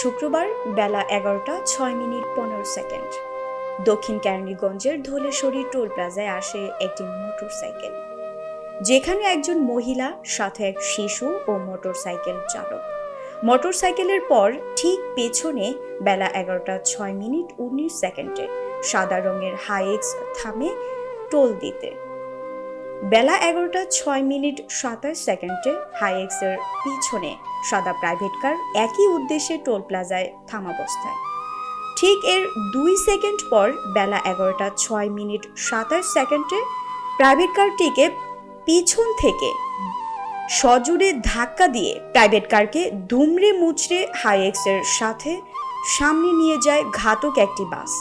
শুক্রবার বেলা এগারোটা ছয় মিনিট পনেরো সেকেন্ড। দক্ষিণ কেরানীগঞ্জের ধলেশ্বরী টোল প্লাজায় আসে একটি মোটরসাইকেল। যেখানে একজন মহিলা, সাথে এক শিশু ও মোটরসাইকেল চালক। মোটরসাইকেলের পর ঠিক পেছনে বেলা এগারোটা ছয় মিনিট উনিশ সেকেন্ডে সাদা রঙের হাইএক্স থামে টোল দিতে। বেলা এগারোটা ছয় মিনিট সাতাশ সেকেন্ডে হাইএক্সের পিছনে সাদা প্রাইভেট কার একই উদ্দেশ্যে টোল প্লাজায় থামাবস্থায়। ঠিক এর দুই সেকেন্ড পর বেলা এগারোটা ছয় মিনিট সাতাশ সেকেন্ডে প্রাইভেট কারটিকে পিছন থেকে সজোরে ধাক্কা দিয়ে প্রাইভেট কারকে দুমড়ে মুচড়ে হাইএক্সের সাথে সামনে নিয়ে যায় ঘাতক একটি বাস।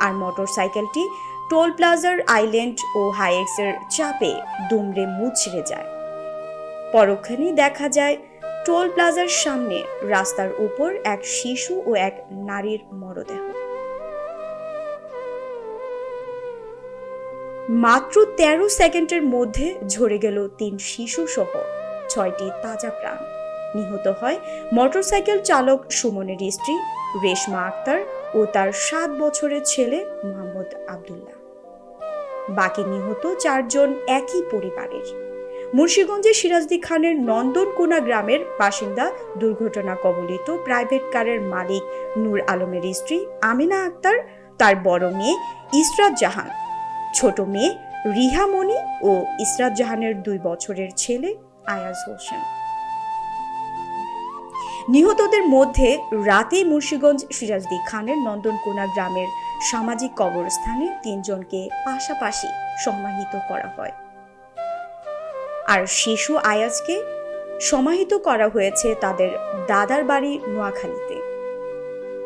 আর মোটরসাইকেলটি টোল প্লাজার আইল্যান্ড ও হাইএক্সের চাপে দুমড়ে মুচড়ে যায়। পরক্ষণেই দেখা যায়, টোল প্লাজার সামনে রাস্তার উপর এক শিশু ও এক নারীর মরদেহ। মাত্র তেরো সেকেন্ডের মধ্যে ঝরে গেল তিন শিশু সহ ছয়টি তাজা প্রাণ। নিহত হয় মোটরসাইকেল চালক সুমনের স্ত্রী রেশমা আক্তার ও তার সাত বছরের ছেলে মোহাম্মদ আব্দুল্লাহ। বাকি নিহত চারজন একই পরিবারের। মুন্সিগঞ্জের সিরাজদি খানের নন্দনকোনা গ্রামের বাসিন্দা দুর্ঘটনা কবলিত প্রাইভেট কারের মালিক নূর আলমের স্ত্রী আমিনা আক্তার, তার বড় মেয়ে ইসরাত জাহান, ছোট মেয়ে রিহামণি ও ইসরাত জাহানের দুই বছরের ছেলে আয়াজ হোসেন। নিহতদের মধ্যে রাতে মুন্সিগঞ্জ সিরাজদি খানের নন্দনকোনা গ্রামের সামাজিক কবরস্থানে তিনজনকে পাশাপাশি সমাহিত করা হয়। আর শিশু আয়াজকে সমাহিত করা হয়েছে তাদের দাদার বাড়ি নোয়াখালীতে।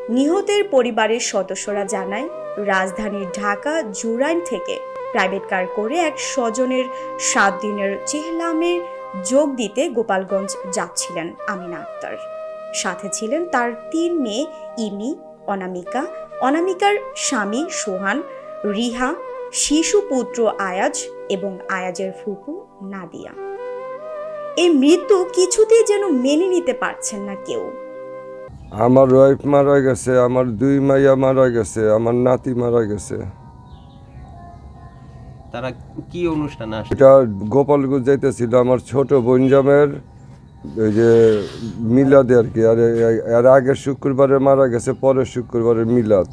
নিহতের পরিবারের সদস্যরা জানায়, রাজধানীর ঢাকা জুরাইন থেকে প্রাইভেট কার করে এক স্বজনের সাত দিনের চেহলামে যোগ দিতে গোপালগঞ্জ যাচ্ছিলেন আমিনা আক্তার। সাথে ছিলেন তার তিন মেয়ে, ইমি, অনামিকা অনামিকার স্বামী সোহান রিহা শিশু পুত্র আয়াজ এবং আয়াজের ফুপু নাদিয়া। এই মৃত্যু কিছুতেই যেন মেনে নিতে পারছেন না কেউ। আমার ওয়াইফ মারা গেছে আমার দুই মাইয়া মারা গেছে আমার নাতি মারা গেছে। তারা কি অনুষ্ঠান আসে? এটা গোপালগঞ্জ যাইতেছিল আমার ছোট বঞ্জামের ওই যে মিলাদে আর কি, আর এর আগের শুক্রবারে মারা গেছে পরের শুক্রবারে মিলাদ।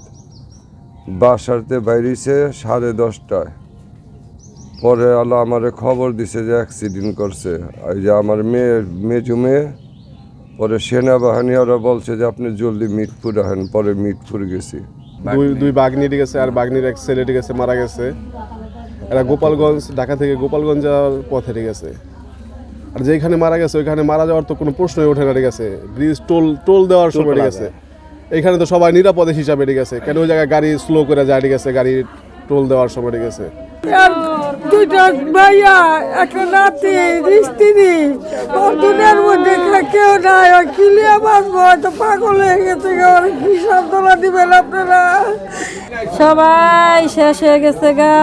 বাসারতে বাইরেছে সাড়ে দশটায়। পরে আল্লাহ আমারে খবর দিছে যে অ্যাক্সিডেন্ট করছে। এই যে আমার মেয়ে, মেজু মেয়ে, পরে সেনাবাহিনী ওরা বলছে যে আপনি জলদি মিটপুর আহেন, পরে মিটপুর গেছি। দুই দুই বাগনি গেছে, আর বাগনির এক ছেলেটি গেছে, মারা গেছে। এরা গোপালগঞ্জ, ঢাকা থেকে গোপালগঞ্জ যাওয়ার পথে গেছে। আর যেখানে মারা গেছে ওইখানে মারা যাওয়ার তো কোনো প্রশ্নই ওঠে না গেছে ব্রিজ টোল টোল দেওয়ার সময় গেছে এখানে তো সবাই নিরাপদে হিসাবে গেছে কেন ওই জায়গায় গাড়ি স্লো করে যায় গেছে গাড়ি টোল দেওয়ার সময় গেছে আর দুইটা ভাইয়া একটা নাতি স্ত্রী। মধ্যে কেউ নাই কিলিয়া বাঁচবো হয়তো পাগল হয়ে গেছে ওর কি সান্ত্বনা দিবেন আপনারা। সবাই শেষ হয়ে গেছে গা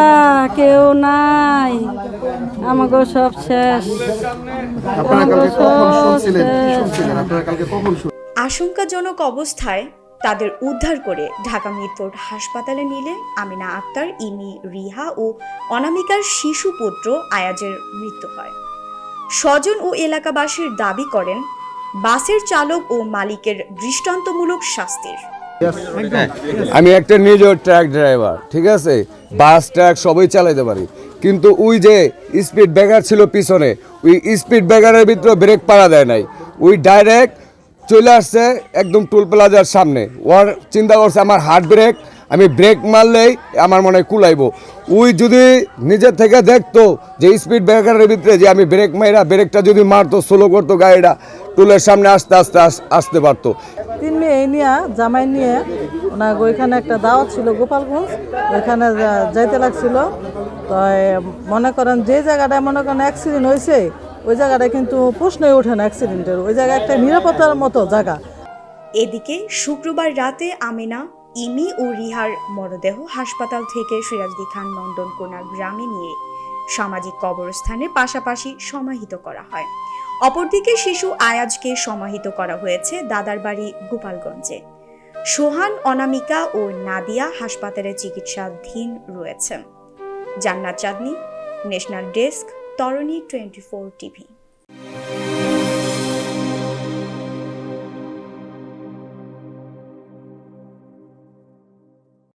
কেউ নাই। আমাকে সব শেষ। আমাকে সব শেষ। আশঙ্কাজনক অবস্থায় তাদের উদ্ধার করে ঢাকা মিরপুর হাসপাতালে নিলে আমিনা আক্তার, ইমি রিহা ও অনামিকার শিশু পুত্র আয়াজের মৃত্যু হয়। স্বজন ও এলাকাবাসীর দাবি করেন, বাসের চালক ও মালিকের দৃষ্টান্তমূলক শাস্তির। আমি একটা নিজের ট্রাক ড্রাইভার, ঠিক আছে? বাস, ট্রাক সবই চালাইতে পারি। কিন্তু ওই যে স্পিড ব্রেকার ছিল পিছনে, ওই স্পিড ব্রেকারের ভিতরে ব্রেক পাড়া দেয় নাই। ওই ডাইরেক্ট চলে আসছে একদম টুল প্লাজার সামনে। ওর চিন্তা করছে, আমার হার্ট ব্রেক আমি ব্রেক মারলেই আমার মনে হয় কুলাইবো। ওই যদি নিজের থেকে দেখতো যে স্পিড ব্রেকারের ভিতরে যে আমি ব্রেক মাইরা ব্রেকটা যদি মারতো স্লো করতো গাড়িটা টুলের সামনে আস্তে আস্তে, আস- আসতে পারতো। তিন মেয়ে নিয়ে জামাই নিয়ে ওনার ওইখানে একটা দাওয়াত ছিল গোপালগঞ্জ, ওইখানে যাইতে লাগছিল। তো মনে করেন যে জায়গাটায় মনে করেন অ্যাক্সিডেন্ট হয়েছে ওই জায়গাটা কিন্তু প্রশ্নই ওঠে না অ্যাক্সিডেন্টের ওই জায়গায় একটা নিরাপত্তার মতো জায়গা। এদিকে শুক্রবার রাতে আমিনা, ইমি ও রিহার মরদেহ হাসপাতাল থেকে সিরাজদি খান নন্দনকোনা গ্রামে নিয়ে সামাজিক কবরস্থানে পাশাপাশি সমাহিত করা হয়। অপরদিকে শিশু আয়াজকে সমাহিত করা হয়েছে দাদার বাড়ি গোপালগঞ্জে। সোহান, অনামিকা ও নাদিয়া হাসপাতালে চিকিৎসাধীন রয়েছেন জান্নাত চাঁদনি, ন্যাশনাল ডেস্ক তরণী টোয়েন্টি ফোর টিভি।